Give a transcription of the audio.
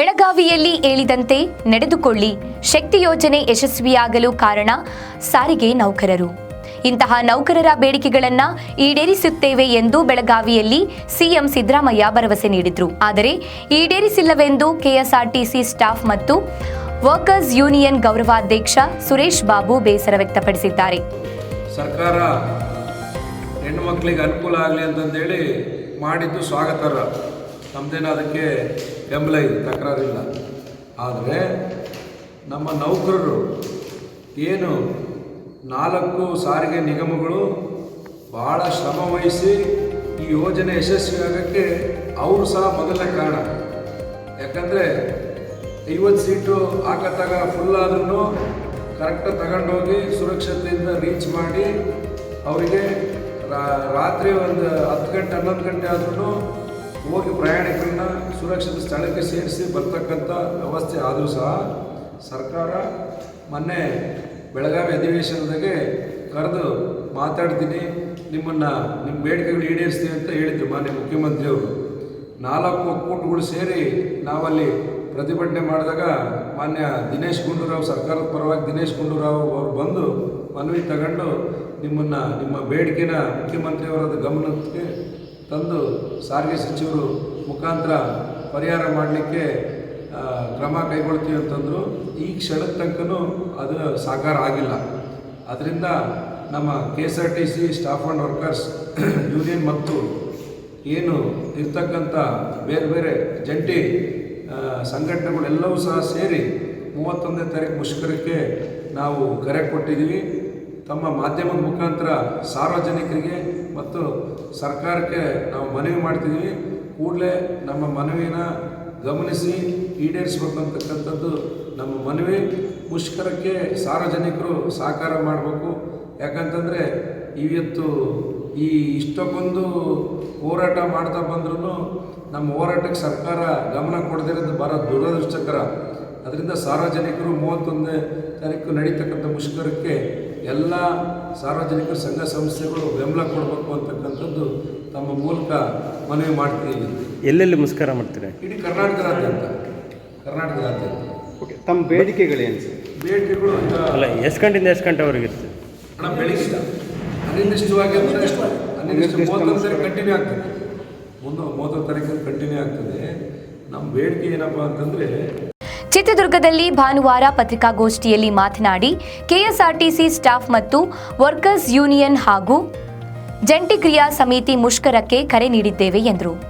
ಹೇಳಿದಂತೆ ನಡೆದುಕೊಳ್ಳಿ. ಶಕ್ತಿ ಯೋಜನೆ ಯಶಸ್ವಿಯಾಗಲು ಕಾರಣ ಸಾರಿಗೆ ನೌಕರರು. ಇಂತಹ ನೌಕರರ ಬೇಡಿಕೆಗಳನ್ನು ಈಡೇರಿಸುತ್ತೇವೆ ಎಂದು ಬೆಳಗಾವಿಯಲ್ಲಿ ಸಿಎಂ ಸಿದ್ದರಾಮಯ್ಯ ಭರವಸೆ ನೀಡಿದರು. ಆದರೆ ಈಡೇರಿಸಿಲ್ಲವೆಂದು ಕೆಎಸ್ಆರ್ಟಿಸಿ ಸ್ಟಾಫ್ ಮತ್ತು ವರ್ಕರ್ಸ್ ಯೂನಿಯನ್ ಗೌರವಾಧ್ಯಕ್ಷ ಸುರೇಶ್ ಬಾಬು ಬೇಸರ ವ್ಯಕ್ತಪಡಿಸಿದ್ದಾರೆ. ಸರ್ಕಾರ ಹೆಣ್ಣು ಮಕ್ಕಳಿಗೆ ಅನುಕೂಲ ಆಗಲಿ ಅಂತಂದೇಳಿ ಮಾಡಿದ್ದು ಸ್ವಾಗತಾರ್ಹ ನಮ್ಮದೇನು ಅದಕ್ಕೆ ಬೆಂಬಲ ಇದೆ ತಕರಾರಿಲ್ಲ. ಆದರೆ ನಮ್ಮ ನೌಕರರು ಏನು ನಾಲ್ಕು ಸಾರಿಗೆ ನಿಗಮಗಳು ಭಾಳ ಶ್ರಮ ವಹಿಸಿ ಈ ಯೋಜನೆ ಯಶಸ್ವಿ ಆಗೋಕ್ಕೆ ಅವರು ಸಹ ಮೊದಲನೇ ಕಾರಣ. ಯಾಕಂದರೆ ಐವತ್ತು ಸೀಟು ಹಾಕತ್ತಾಗ ಫುಲ್ ಆದ್ರೂ ಕರೆಕ್ಟಾಗಿ ತಗೊಂಡೋಗಿ ಸುರಕ್ಷತೆಯಿಂದ ರೀಚ್ ಮಾಡಿ ಅವರಿಗೆ ರಾತ್ರಿ ಒಂದು ಹತ್ತು ಗಂಟೆ ಹನ್ನೊಂದು ಗಂಟೆ ಆದ್ರೂ ಹೋಗಿ ಪ್ರಯಾಣಿಕರನ್ನ ಸುರಕ್ಷಿತ ಸ್ಥಳಕ್ಕೆ ಸೇರಿಸಿ ಬರ್ತಕ್ಕಂಥ ವ್ಯವಸ್ಥೆ ಆದರೂ ಸಹ ಸರ್ಕಾರ ಮೊನ್ನೆ ಬೆಳಗಾವಿ ಅಧಿವೇಶನದಾಗೆ ಕರೆದು ಮಾತಾಡ್ತೀನಿ, ನಿಮ್ಮನ್ನು ನಿಮ್ಮ ಬೇಡಿಕೆಗಳು ಈಡೇರಿಸ್ತೀವಿ ಅಂತ ಹೇಳಿದ್ರು ಮಾನ್ಯ ಮುಖ್ಯಮಂತ್ರಿಯವರು. ನಾಲ್ಕು ಒಕ್ಕೂಟಗಳು ಸೇರಿ ನಾವಲ್ಲಿ ಪ್ರತಿಭಟನೆ ಮಾಡಿದಾಗ ಮಾನ್ಯ ದಿನೇಶ್ ಗುಂಡೂರಾವ್ ಸರ್ಕಾರದ ಪರವಾಗಿ ದಿನೇಶ್ ಗುಂಡೂರಾವ್ ಅವರು ಬಂದು ಮನವಿ ತಗೊಂಡು ನಿಮ್ಮನ್ನು ನಿಮ್ಮ ಬೇಡಿಕೆನ ಮುಖ್ಯಮಂತ್ರಿಯವರ ಗಮನಕ್ಕೆ ತಂದು ಸಾರಿಗೆ ಸಚಿವರು ಮುಖಾಂತರ ಪರಿಹಾರ ಮಾಡಲಿಕ್ಕೆ ಕ್ರಮ ಕೈಗೊಳ್ತೀವಿ ಅಂತಂದರು ಈ ಕ್ಷಣದ ತನಕನೂ ಅದು ಸಾಕಾರ ಆಗಿಲ್ಲ. ಅದರಿಂದ ನಮ್ಮ K S R T C staff and workers union ಮತ್ತು ಏನು ಇರ್ತಕ್ಕಂಥ ಬೇರೆ ಬೇರೆ ಜಂಟಿ ಸಂಘಟನೆಗಳೆಲ್ಲವೂ ಸಹ ಸೇರಿ ಮೂವತ್ತೊಂದನೇ ತಾರೀಕು ಮುಷ್ಕರಕ್ಕೆ ನಾವು ಕರೆ ಕೊಟ್ಟಿದ್ದೀವಿ. ತಮ್ಮ ಮಾಧ್ಯಮದ ಮುಖಾಂತರ ಸಾರ್ವಜನಿಕರಿಗೆ ಮತ್ತು ಸರ್ಕಾರಕ್ಕೆ ನಾವು ಮನವಿ ಮಾಡ್ತಿದ್ದೀವಿ ಕೂಡಲೇ ನಮ್ಮ ಮನವಿನ ಗಮನಿಸಿ ಈಡೇರಿಸ್ಬೇಕಂತಕ್ಕಂಥದ್ದು ನಮ್ಮ ಮನವಿ. ಮುಷ್ಕರಕ್ಕೆ ಸಾರ್ವಜನಿಕರು ಸಹಕಾರ ಮಾಡಬೇಕು. ಯಾಕಂತಂದರೆ ಇವತ್ತು ಈ ಇಷ್ಟಕ್ಕೊಂದು ಹೋರಾಟ ಮಾಡ್ತಾ ಬಂದ್ರೂ ನಮ್ಮ ಹೋರಾಟಕ್ಕೆ ಸರ್ಕಾರ ಗಮನ ಕೊಡದಿರೋದು ಭಾಳ ದುರದೃಷ್ಟಕರ ಅದರಿಂದ ಸಾರ್ವಜನಿಕರು ಮೂವತ್ತೊಂದನೇ ತಾರೀಕು ನಡೀತಕ್ಕಂಥ ಮುಷ್ಕರಕ್ಕೆ ಎಲ್ಲ ಸಾರ್ವಜನಿಕ ಸಂಘ ಸಂಸ್ಥೆಗಳು ಬೆಂಬಲ ಕೊಡಬೇಕು ಅಂತಕ್ಕಂಥದ್ದು ತಮ್ಮ ಮೂಲಕ ಮನವಿ ಮಾಡ್ತೀವಿ ಎಲ್ಲೆಲ್ಲಿ ಮುಷ್ಕರ ಮಾಡ್ತೀರಿ? ಇಡೀ ಕರ್ನಾಟಕದಾದ್ಯಂತ ಕರ್ನಾಟಕದಾದ್ಯಂತ. ಓಕೆ ತಮ್ಮ ಬೇಡಿಕೆಗಳೇನು ಸರ್? ಬೇಡಿಕೆಗಳು ಅಲ್ಲ ಎಷ್ಟು ಗಂಟೆಯಿಂದ ಎಷ್ಟು ಗಂಟೆವರೆಗೆ ಇರ್ತದೆ ಹಣ ಬೆಳಗಿಲ್ಲ ಅನಿರ್ದಿಷ್ಟವಾಗಿ. ಅಂದರೆ ಮೂವತ್ತೊಂದು ತಾರೀಕು ಕಂಟಿನ್ಯೂ ಆಗ್ತದೆ. ಮುಂದೆ ಮೂವತ್ತೊಂದು ತಾರೀಕು ಕಂಟಿನ್ಯೂ ಆಗ್ತದೆ. ನಮ್ಮ ಬೇಡಿಕೆ ಏನಪ್ಪ ಅಂತಂದರೆ ಚಿತ್ರದುರ್ಗದಲ್ಲಿ ಭಾನುವಾರ ಪತ್ರಿಕಾಗೋಷ್ಠಿಯಲ್ಲಿ ಮಾತನಾಡಿ ಕೆಎಸ್ಆರ್ಟಿಸಿ ಸ್ಟಾಫ್ ಮತ್ತು ವರ್ಕರ್ಸ್ ಯೂನಿಯನ್ ಹಾಗೂ ಜಂಟಿ ಕ್ರಿಯಾ ಸಮಿತಿ ಮುಷ್ಕರಕ್ಕೆ ಕರೆ ನೀಡಿದ್ದೇವೆ ಎಂದರು.